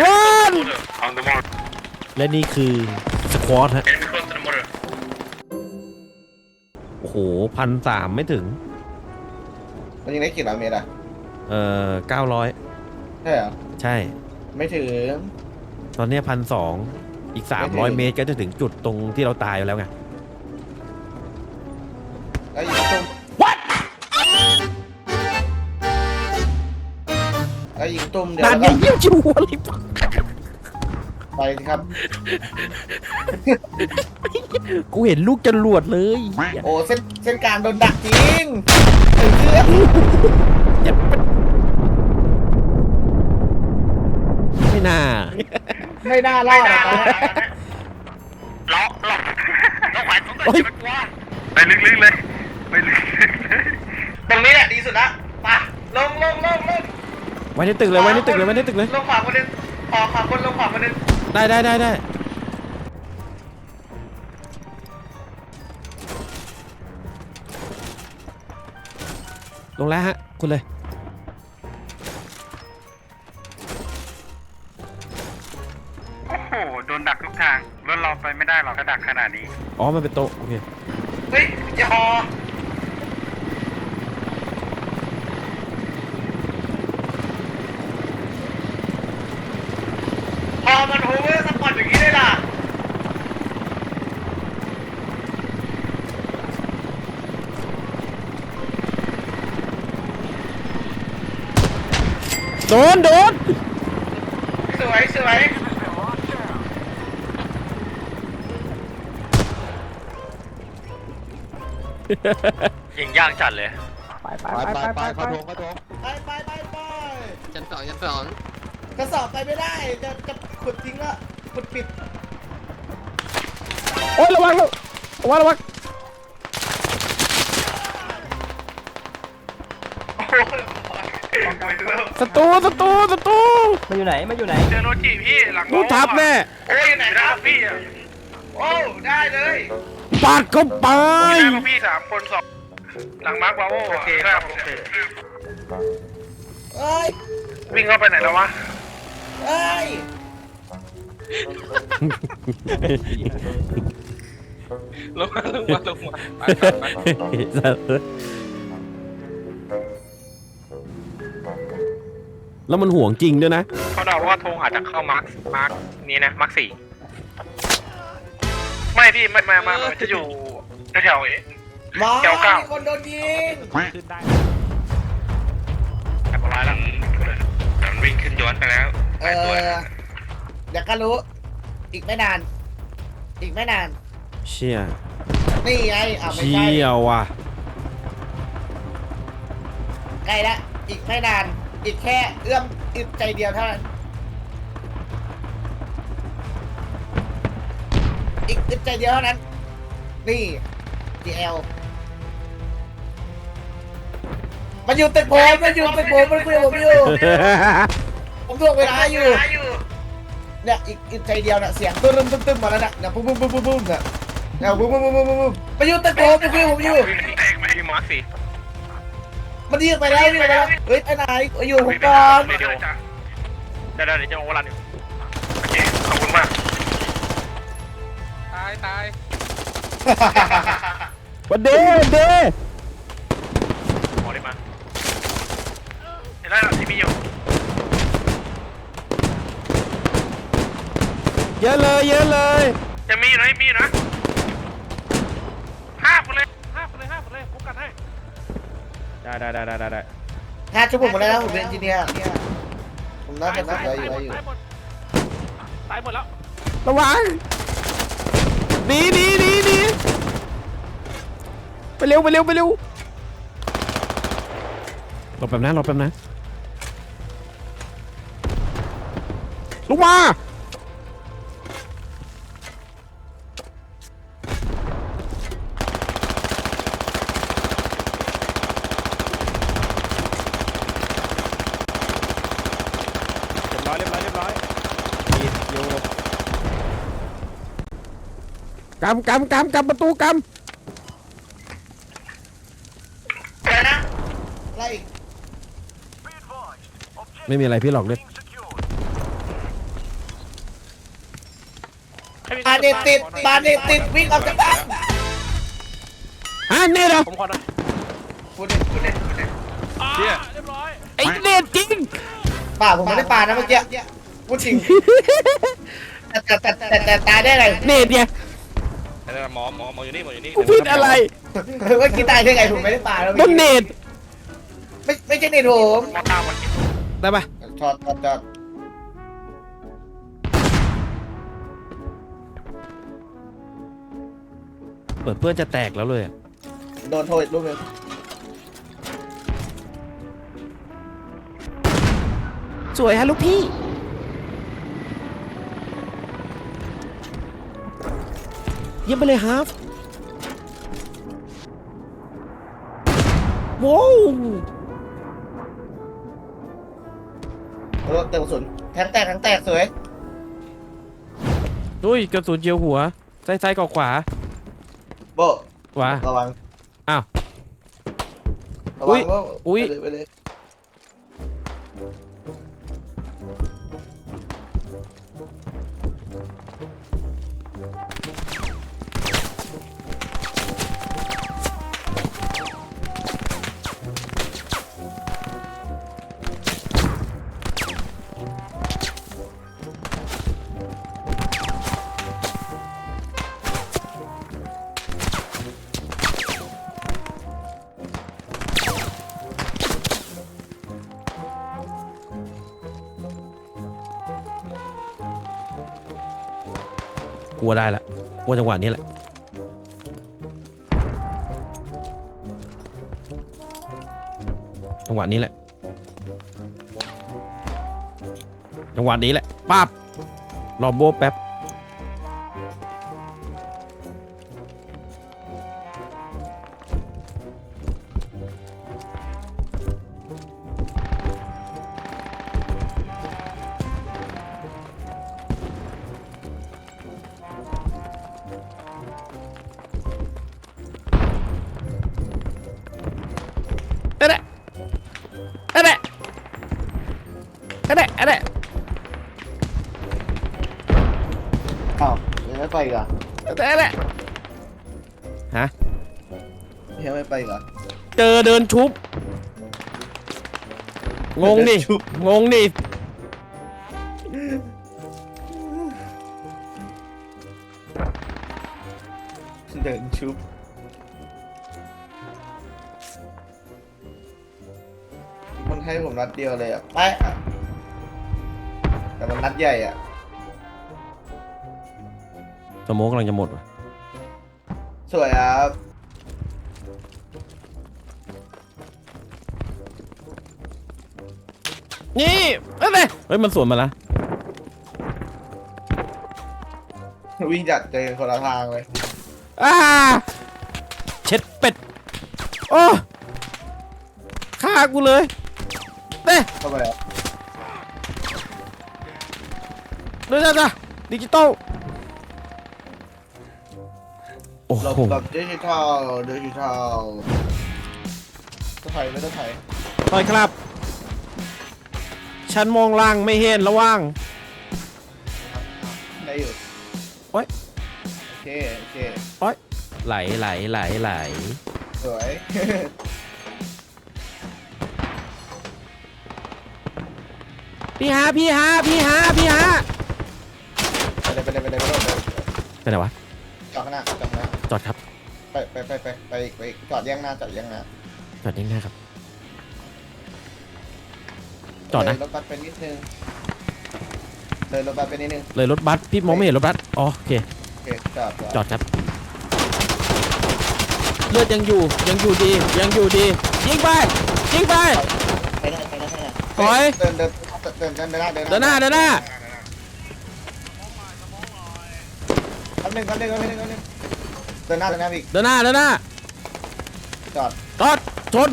run On the mortar. และนี่คือสควอตฮะ Enemy close to the mortar. โอ้โหพันสามไม่ถึง มันยิงได้กี่ร้อยเมตรอะเอ่อเก้าร้อยใช่เหรอใช่ ไม่ถึง ตอนเนี้พันสองอีกไม่ถึ300งเมตรก็จะถึงจุดตรงที่เราตายไปแล้วไง แล้วยิงตุ้มเดี๋ยวด่านแล้วใหญ่ก็เยี่ยวชิวหัวเลยไปสิครับ กูเห็นลูกจรวดเลยโอ้เส้นเส้นกลางโดนดักจริงไอ้เสื้อไม่น่า ไม่น่ารอดอะตอนเนี้ยล็อกล็อกล็อกแขวนของตัวจะมันกลัวไปลึกๆเลย ไปลึกๆเลย ตรงนี้แหละดีสุดละไปลงลงลงลง ไว้ในตึกเลยไว้ในตึกเลยไว้ในตึกเลยลงขวาคนหนึงขอขวาคนลงขวาคนหนึงได้ได้ได้ได้ลงแล้วฮะคุณเลยโอ้โหโดนดักทุกทางรถเราไปไม่ได้หรอกถ้าดักขนาดนี้อ๋อมันเป็นโต๊ะโอเคเฮ้ยอย่าหอพอมันโอเวอร์สปอตอย่างนี้ได้ล่ะ โดนโดนสวยสวยยิงย่างจัดเลย ไปไปไปไปเขาโถงเขาโถงไปไปไปไปชั้นสองชั้นสองกระสอบไปไม่ได้จะจะขุดทิ้งแล้วขุดปิดโอ้ยระวังระวังระวัง ศัตรูศัตรูศัตรูมันอยู่ไหนมันอยู่ไหนเจอโนจิพี่หลังกูทับแน่โอ้ยอยู่ไหนครับพี่อะโอ้ได้เลยปาดเข้าไปได้พวกพี่สามคนสองหลังมาร์คบาโวโอเคครับโอเคเอ้ยวิ่งเข้าไปไหนแล้ววะเอ้ยลงมาลงมาลงมา แล้วมันห่วงจริงด้วยนะ เขาเดาว่าธงอาจจะเข้ามาร์คมาร์คนี้นะมาร์คสี่ไม่พี่ไม่ไม่ไมามันจะอยู่แถวๆเอ๊ะหมอเก้าเก้ามีคนโดนยิงแอบร้ายแล้วมันวิ่งขึ้นย้อนไปแล้วเออเดี๋ยวก็รู้ อีกไม่นาน อีกไม่นาน เชี่ยนี่ไงอะไม่เชี่ใช่ยว่ะใกล้แล้วอีกไม่นาน อีกแค่เอื้อมอึดใจเดียวเท่านั้นอีกอึดใจเดียวเท่านั้น นี่ GL มันอยู่ตึกผมมันอยู่ตึกผมมันคุยกับผมอยู่ ผมถ่วงเวลาอยู่ เนี่ยอีกอีกใจเดียวน่ะเสียงตึ้มตึ้มตึ้มมาแล้วน่ะเนี่ยปุ้มปุ้มปุ้มปุ้มปุ้มเนี่ยเนี่ยปุ้มปุ้มปุ้มปุ้มปุ้มมันอยู่ตึกผมมันคุยกับผมอยู่แตกไหมพี่มาร์คสี่ มันยิงไปแล้วยิงไปแล้วเฮ้ยไปไหนอยู่ผมก่อนเดี๋ยวเดี๋ยวเดี๋ยวเดี๋ยวจะโอเวอร์รันอยู่โอเคขอบคุณมากตายตายวันเดย์วันเดย์ขอได้มาเห็นแล้วที่มีอยู่เยอะเลยเยอะเลยยังมีอยู่นะยังมีอยู่นะ ได้ได้ได้ได้ได้ห้าชั่วโมงหมดแล้วนะผมเป็นเอนจิเนียร์ผมน่าจะน่าจะอยู่ได้อยู่ตายหมดตายหมดแล้วระวังหนีหนีหนีหนีไปเร็วไปเร็วไปเร็วหลบแบบนั้นหลบแบบนั้นลงมาำกำกำกำประตูกอะไรนะอะไรอีกำไม่มีอะไรพี่หลอกเลยบานเนตติดบานเนตติดวิ่งออกจากบ้านฮะเนตเหรอผมขอหน่อยพูดเล่นพูดเล่นพูดเล่นเชี่ยไอ้เนตจริงป่าผมไม่ได้ปานะเมื่อกี้พูดจริงแต่แต่แต่แต่แต่ตายได้ไงเนตไง เดี๋ยวหมอหมอหมออยู่นี่หมออยู่นี่กูผิดอะไรเมื่อกี้ตายได้ไงผมไม่ได้ปาแล้วโดนเนตไม่ไม่ใช่เนตผมหมอตามมันได้ปะจอดจอดจอดเปิดเพื่อนจะแตกแล้วเลยอะโดนโทษอีกลูกหนึงสวยฮะลูกพี่ เยี่ยมไปเลยฮาฟว้าวรถเติมกระสุนแทงแตกแทงแตกสวยอุ้ยกระสุนเจียวหัว ซ้ายซ้ายกับขวาโบขวา ระวังอ้าวระวังโบอุ๊ยไปเลยไปเลย ลัวได้ละกลัวจังหวะนี้แหละจังหวะนี้แหละจังหวะนี้แหละปั๊บรอโบแป๊บ นั่นแหละนั่นแหละนั่นแหละนั่นแหละอ้าวยังไม่ไปอีกเหรอนั่นแหละฮะ ยังไม่ไปอีกเหรอเจอเดินชุบ งงดิเดินชุบงงดิ เดินชุบมันให้ผมนัดเดียวเลยอะไปอะแต่มันนัดใหญ่อะสโมกกำลังจะหมดว่ะสวยครับนี่เอ้ยเฮ้ยมันสวนมาละวิ่งจัดเจอคนละทางเลย อ้าเช็ดเป็ด โอ้ฆ่ากูเลยเด้เข้าไปอะเดี๋ยวจ้ะดิจิตอลโอ้หลบโหแบบดิจิทัลดิจิทัลต้องไทยไม่ต้องไทยต่อยครับ ฉันมองล่างไม่เห็นระวังได้อยู่โอ๊ยโอ เคโอเคไหลไหลไหลไหลสวย พี่ฮะพี่ฮะพี่ฮะพี่ฮะไปเลยไปเลยไปเลยไปเลยไปไหนวะจอดข้างหน้าจอดข้างหน้าจอดครับไปไปไปไปไปไปจอดแย่งหน้าจอดแย่งหน้าจอดยังไงครับ จอดนะ เลยรถบัสไปนิดนึงเลยรถบัสไปนิดนึงเลยรถบัสพี่มองไม่เห็นรถบัสอ๋อโอเคโอ เคจอดจอดครับ เลือดยังอยู่ยังอยู่ดียังอยู่ดี ยิงไปยิงไปไปได้ไปได้ไปได้ถอย เดินเดินเดินเดินเดินหน้าเดินเดินหน้าเดินหน้าแป๊บนึงแป๊บนึงแป๊บนึงแป๊บนึงเดินหน้าเดินหน้าอีกเดินหน้าเดินหน้าจอดจอดชน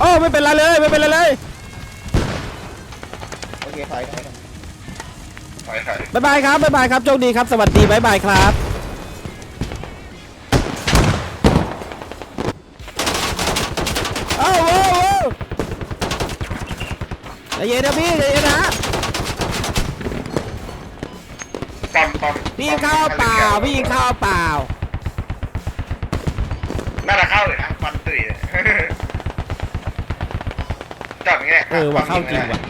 โอ้ไม่เป็นไรเลยไม่เป็นไรเลยโอ เคถอยถอยถอยถอยถอยบายบายครับบายบายครับโชคดีครับ สวัสดีบายบายครับ เอ้าโว้วใจเย็นนะพี่ใจเย็นนะปอมปอมพี่เข้าวเปล่าพี่เข้าวเปล่า น่าจะเข้าเลยนะฟันตุ๋ยจอดอย่างเงี้ยเออว่าเข้าจริงว่ะ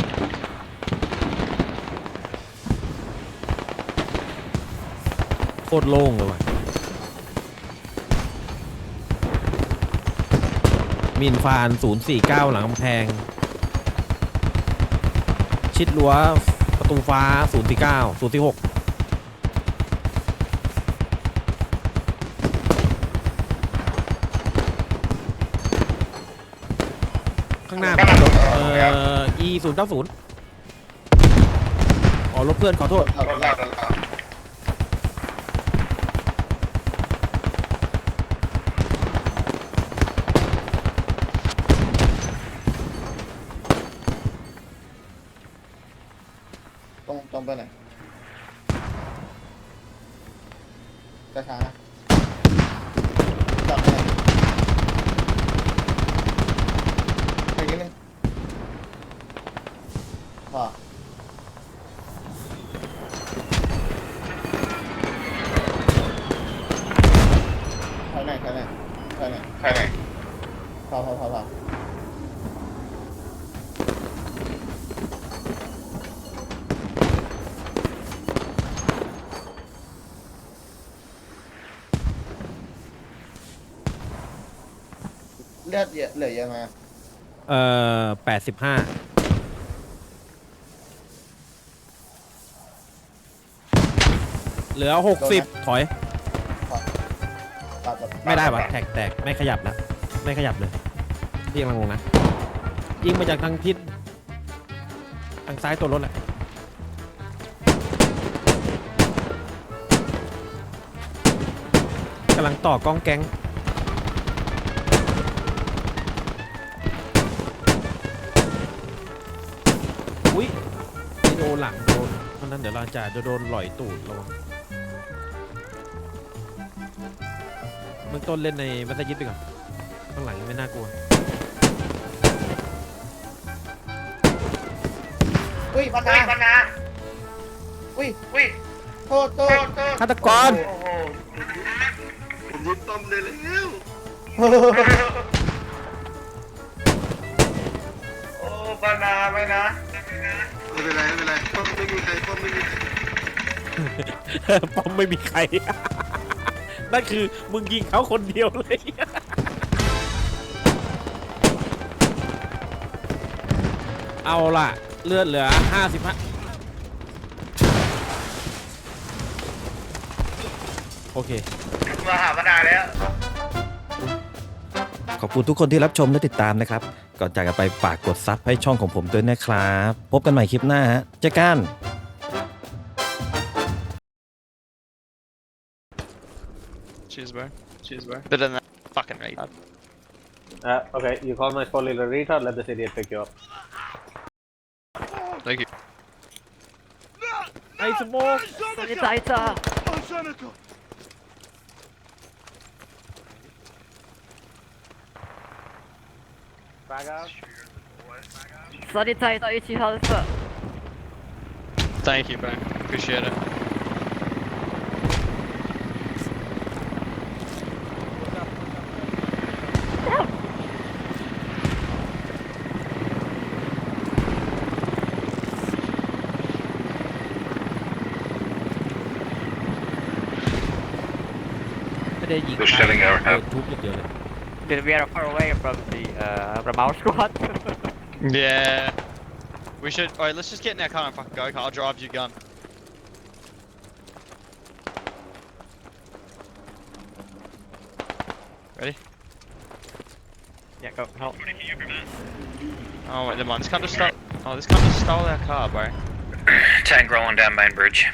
โค ตรโล่งเลยว่ะมินฟาน 049 หลังกำแพง ชิดรั้วประตูฟ้า 049 046ข้างหน้าเป็นเอ่อ e 0 9 0อ๋อรถเพื่อนขอโทษ เราเราเรา ตรงตรงไปไหนช้าช้าๆนะจอดไปไหนไปอีกนิดนึงพอถอยหน่อยถอยหน่อยถอยหน่อยใครไหนพอพอพอพอ ลือดเยอะเหลือเยอะไหมเอ่อแปดสิบห้าเหลือหกสิบถอยตัดตัดไม่ได้ปะแท็กแตกไม่ขยับนะไม่ขยับเลยพี่กำลังงงนะ ยิงมาจากทางทิศทางซ้ายตัวรถแหละกำลังต่อกล้องแก๊ง หลังโดนเพราะนั้นเดี๋ยวเราจะจะโดนหล่อยตูดระวังเบื้องต้นเล่นในมัสยิดไปก่อนข้างหลังยังไม่น่ากลัวอุ้ยพันเฮ้นายปัญหาอุ้ยอุ้ยโทษโทษโทษฆาตกรโอ้โหผมยึดต้มเลยแล้วโอ้ปัญหาไหมนะไม่ เป็นไรไม่เป็นไรป้อมไม่มีใครป้อมไม่มีใครป้อมไม่มีใคร นั่นคือมึงยิงเขาคนเดียวเลยเอาล่ะ เลือดเหลือ55โอเค มาหาปัญหาแล้ว ขอบคุณทุกคนที่รับชมและติดตามนะครับ ก่อนจากกันไปฝากกดซับให้ช่องของผมด้วยนะครับ พบกันใหม่คลิปหน้าฮะเจอกัน Cheers, bro. Cheers, bro. Better than that fucking retard. Uh, okay, you call my small little retard, let this idiot pick you up. Thank you. ไอ้สโมก Back out. Sanitize uit had. Thank you, bro. Appreciate it. We're shelling our house. Did we are far away from the uh, from our squad. yeah. We should. All right, let's just get in that car and fucking go. I'll drive you gun. Ready? Yeah, go. Help. Oh wait, never mind. This cunt just stole. Oh, this cunt just stole our car, bro. Tank rolling down main bridge.